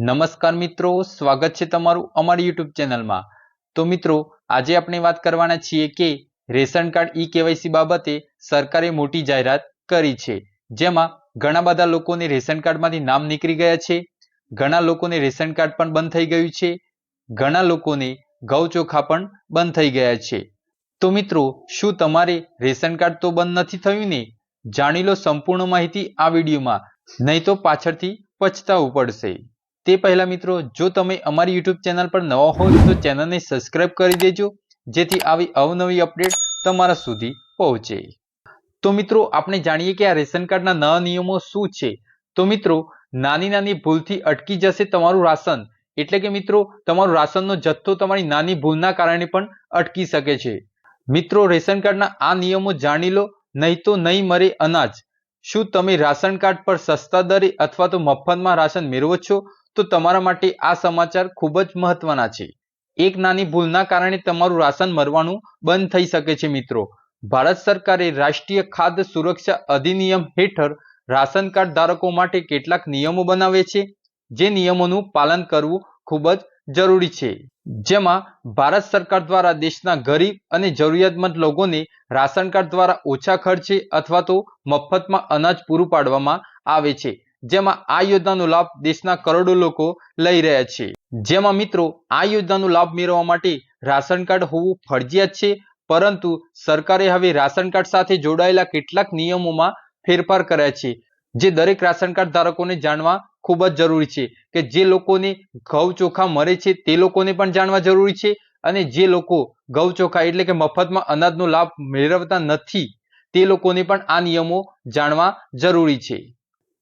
નમસ્કાર મિત્રો, સ્વાગત છે તમારું અમારી યુટ્યુબ ચેનલમાં. તો મિત્રો, આજે આપણે વાત કરવાના છીએ કે રેશન કાર્ડ ઈ કેવાયસી બાબતે સરકારે મોટી જાહેરાત કરી છે. જેમાં ઘણા બધા લોકોને રેશન કાર્ડમાંથી નામ નીકળી ગયા છે. ઘણા લોકોને રેશન કાર્ડ પણ બંધ થઈ ગયું છે. ઘણા લોકોને ઘઉ ચોખા પણ બંધ થઈ ગયા છે. તો મિત્રો, શું તમારે રેશન કાર્ડ તો બંધ નથી થયું ને? જાણી લો સંપૂર્ણ માહિતી આ વિડીયોમાં. નહીં તો પાછળથી પછતાવું પડશે. તે પહેલા મિત્રો, જો તમે અમારી યુટ્યુબ ચેનલ પર નવા હોય તો ચેનલને સબસ્ક્રાઇબ કરી દેજો, જેથી આવી અવનવી અપડેટ તમારા સુધી પહોંચે. તો મિત્રો, આપણે જાણીએ કે આ રેશન કાર્ડના નવા નિયમો શું છે? તો મિત્રો, નાની નાની ભૂલથી અટકી જશે તમારું રાશન. એટલે કે મિત્રો, તમારું રાશનનો જથ્થો તમારી નાની ભૂલના કારણે પણ અટકી શકે છે. મિત્રો, રેશન કાર્ડના આ નિયમો જાણી લો, નહીં તો નહીં મરે અનાજ. શું તમે રાશન કાર્ડ પર સસ્તા દરે અથવા તો મફતમાં રાશન મેળવો છો? તો તમારા માટે આ સમાચાર ખૂબ જ મહત્વના છે. એક નાની ભૂલના કારણે તમારું રાશન મરવાનું બંધ થઈ શકે છે, મિત્રો. ભારત સરકારે રાષ્ટ્રીય ખાદ્ય સુરક્ષા અધિનિયમ હેઠળ રાશન કાર્ડ ધારકો માટે કેટલાક નિયમો બનાવે છે, જે નિયમોનું પાલન કરવું ખૂબ જ જરૂરી છે. જેમાં ભારત સરકાર દ્વારા દેશના ગરીબ અને જરૂરિયાતમંદ લોકોને રાશન કાર્ડ દ્વારા ઓછા ખર્ચે અથવા તો મફતમાં અનાજ પૂરું પાડવામાં આવે છે. જેમાં આ યોજનાનો લાભ દેશના કરોડો લોકો લઈ રહ્યા છે. જેમાં મિત્રો આ યોજનાનો લાભ મેળવવા માટે રાશન કાર્ડ હોવું ફરજિયાત છે, પરંતુ સરકારે હવે રાશન કાર્ડ સાથે જોડાયેલા કેટલાક નિયમોમાં ફેરફાર કર્યા છે. જે દરેક રાશન કાર્ડ ધારકોને જાણવા ખૂબ જ જરૂરી છે કે જે લોકોને ઘઉં ચોખા મળે છે તે લોકોને પણ જાણવા જરૂરી છે અને જે લોકો ઘઉં ચોખા એટલે કે મફતમાં અનાજનો લાભ મેળવતા નથી તે લોકોને પણ આ નિયમો જાણવા જરૂરી છે.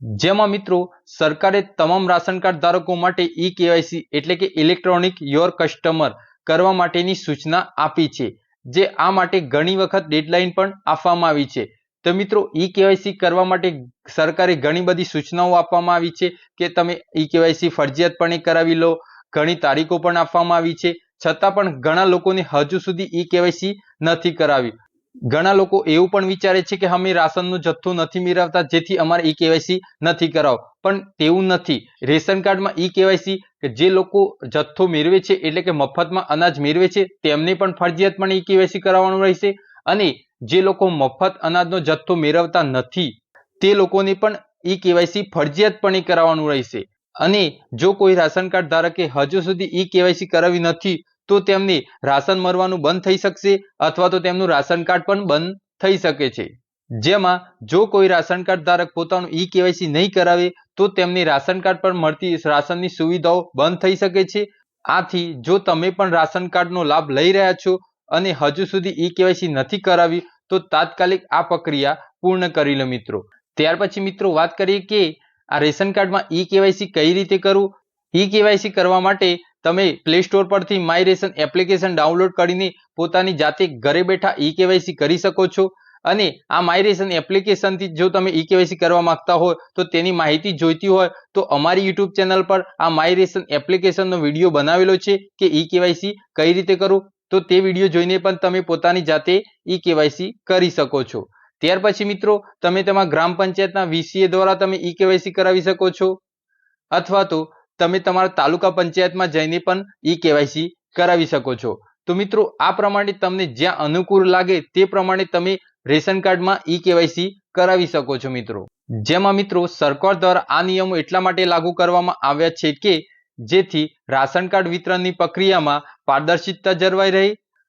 જેમાં મિત્રો સરકારે તમામ રાશન કાર્ડ ધારકો માટે ઈ કેવાયસી એટલે કે ઇલેક્ટ્રોનિક યોર કસ્ટમર કરવા માટેની સૂચના આપી છે, જે આ માટે ઘણી વખત ડેડલાઇન પણ આપવામાં આવી છે. તો મિત્રો ઈ કેવાયસી કરવા માટે સરકારે ઘણી બધી સૂચનાઓ આપવામાં આવી છે કે તમે ઈ કેવાયસી ફરજિયાતપણે કરાવી લો, ઘણી તારીખો પણ આપવામાં આવી છે. છતાં પણ ઘણા લોકોને હજુ સુધી ઈ કેવાયસી નથી કરાવી. ઘણા લોકો એવું પણ વિચારે છે કે અમે રાશનનો જથ્થો નથી મેળવતા, જેથી અમારે ઈ કેવાયસી નથી કરાવો પણ તેવું નથી. રેશન કાર્ડમાં ઈ કેવાયસી કે જે લોકો જથ્થો મેળવે છે, એટલે કે મફતમાં અનાજ મેળવે છે, તેમને પણ ફરજિયાતપણે ઈ કેવાયસી કરાવવાનું રહેશે. અને જે લોકો મફત અનાજનો જથ્થો મેળવતા નથી, તે લોકોને પણ ઈ કેવાયસી ફરજિયાતપણે કરાવવાનું રહેશે. અને જો કોઈ રાશન કાર્ડ ધારકે હજુ સુધી ઈ કેવાયસી કરાવી નથી તો તેમને રાશન મળવાનું બંધ થઈ શકશે અથવા તો તેમનું રાશન કાર્ડ પણ બંધ થઈ શકે છે. જેમાં જો કોઈ રાશન કાર્ડ ધારક પોતાનું ઈ કેવાયસી નહીં કરાવે, તો તેમને રાશન કાર્ડ પર મળતી રાશનની સુવિધાઓ બંધ થઈ શકે છે. આથી જો તમે પણ રાશન કાર્ડનો લાભ લઈ રહ્યા છો અને હજુ સુધી ઈ કેવાયસી નથી કરાવી, તો તાત્કાલિક આ પ્રક્રિયા પૂર્ણ કરી લો મિત્રો. ત્યાર પછી મિત્રો વાત કરીએ કે આ રેશન કાર્ડમાં ઈ કેવાયસી કઈ રીતે કરવું? ઈ કેવાયસી કરવા માટે તમે પ્લે સ્ટોર પરથી માય રેશન એપ્લિકેશન ડાઉનલોડ કરીને પોતાની જાતે ઘરે બેઠા ઈ કેવાયસી કરી શકો છો. અને આ માય રેશન એપ્લિકેશનથી જો તમે ઈ કેવાયસી કરવા માંગતા હોય તો તેની માહિતી જોઈતી હોય, તો અમારી યુટ્યુબ ચેનલ પર આ માય રેશન એપ્લિકેશનનો વીડિયો બનાવેલો છે કે ઈ કેવાયસી કઈ રીતે કરવું, તો તે વીડિયો જોઈને પણ તમે પોતાની જાતે ઈ કેવાયસી કરી શકો છો. ત્યાર પછી મિત્રો, તમે તેમાં ગ્રામ પંચાયતના વીસીએ દ્વારા તમે ઈ કેવાયસી કરાવી શકો છો. અથવા તો તમે તમારા તાલુકા પંચાયતમાં જઈને પણ ઈ કેવાયસી કરાવી શકો છો. તો મિત્રો, આ પ્રમાણે તમને જ્યાં અનુકૂળ લાગે તે પ્રમાણે તમે રેશન કાર્ડમાં ઈ કેવાયસી કરાવી શકો છો મિત્રો. જેમાં મિત્રો, સરકાર દ્વારા આ નિયમો એટલા માટે લાગુ કરવામાં આવ્યા છે કે જેથી રાશન કાર્ડ વિતરણની પ્રક્રિયામાં પારદર્શિતા જળવાઈ રહે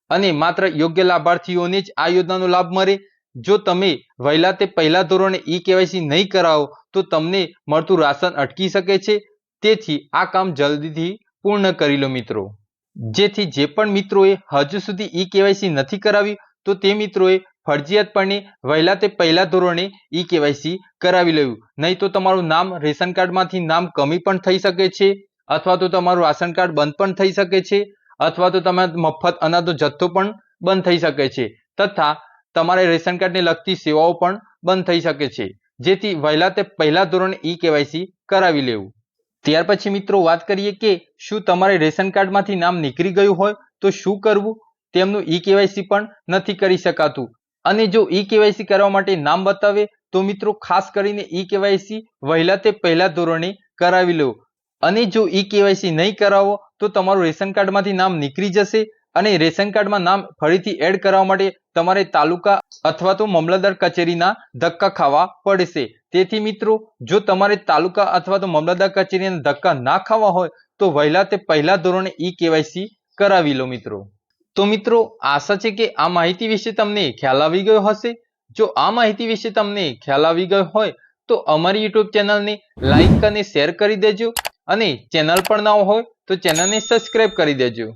અને માત્ર યોગ્ય લાભાર્થીઓને જ આ યોજનાનો લાભ મળે. જો તમે વહેલા તે પહેલા ધોરણે ઈ કેવાયસી નહીં કરાવો તો તમને મળતું રાશન અટકી શકે છે તેથી આ કામ જલ્દીથી પૂર્ણ કરી લો મિત્રો. જેથી જે પણ મિત્રોએ હજુ સુધી ઈ કેવાયસી નથી કરાવી, તો તે મિત્રોએ ફરજિયાતપણે વહેલા તે પહેલા ધોરણે ઈ કેવાયસી કરાવી લેવું. નહીં તો તમારું નામ રેશન કાર્ડમાંથી નામ કમી પણ થઈ શકે છે, અથવા તો તમારું રાશન કાર્ડ બંધ પણ થઈ શકે છે, અથવા તો તમારા મફત અનાજનો જથ્થો પણ બંધ થઈ શકે છે, તથા તમારે રેશન કાર્ડને લગતી સેવાઓ પણ બંધ થઈ શકે છે. જેથી વહેલા તે પહેલા ધોરણે ઈ કેવાયસી કરાવી લેવું. ત્યાર પછી મિત્રો વાત કરીએ કે શું તમારે રેશન કાર્ડમાંથી નામ નીકળી ગયું હોય તો શું કરવું? તેમનું ઈ કેવાયસી પણ નથી કરી શકાતું. અને જો ઈ કેવાયસી કરવા માટે નામ બતાવે, તો મિત્રો ખાસ કરીને ઈ કેવાયસી વહેલા તે પહેલા ધોરણે કરાવી લો. અને જો ઈ કેવાયસી નહીં કરાવો, તો તમારું રેશન કાર્ડમાંથી નામ નીકળી જશે અને રેશન કાર્ડમાં નામ ફરીથી એડ કરવા માટે તમારે તાલુકા અથવા તો મામલતદાર કચેરીના ધક્કા ખાવા પડશે. તેથી મિત્રો, જો તમારે તાલુકા અથવા તો મામલતદાર કચેરીના ધક્કા ના ખાવા હોય, તો વહેલા તે પહેલા ધોરણે ઈ કેવાયસી કરાવી લો મિત્રો. તો મિત્રો, આશા છે કે આ માહિતી વિશે તમને ખ્યાલ આવી ગયો હશે. જો આ માહિતી વિશે તમને ખ્યાલ આવી ગયો હોય, તો અમારી યુટ્યુબ ચેનલને લાઈક અને શેર કરી દેજો. અને ચેનલ પણ ના હોય, તો ચેનલને સબસ્ક્રાઈબ કરી દેજો.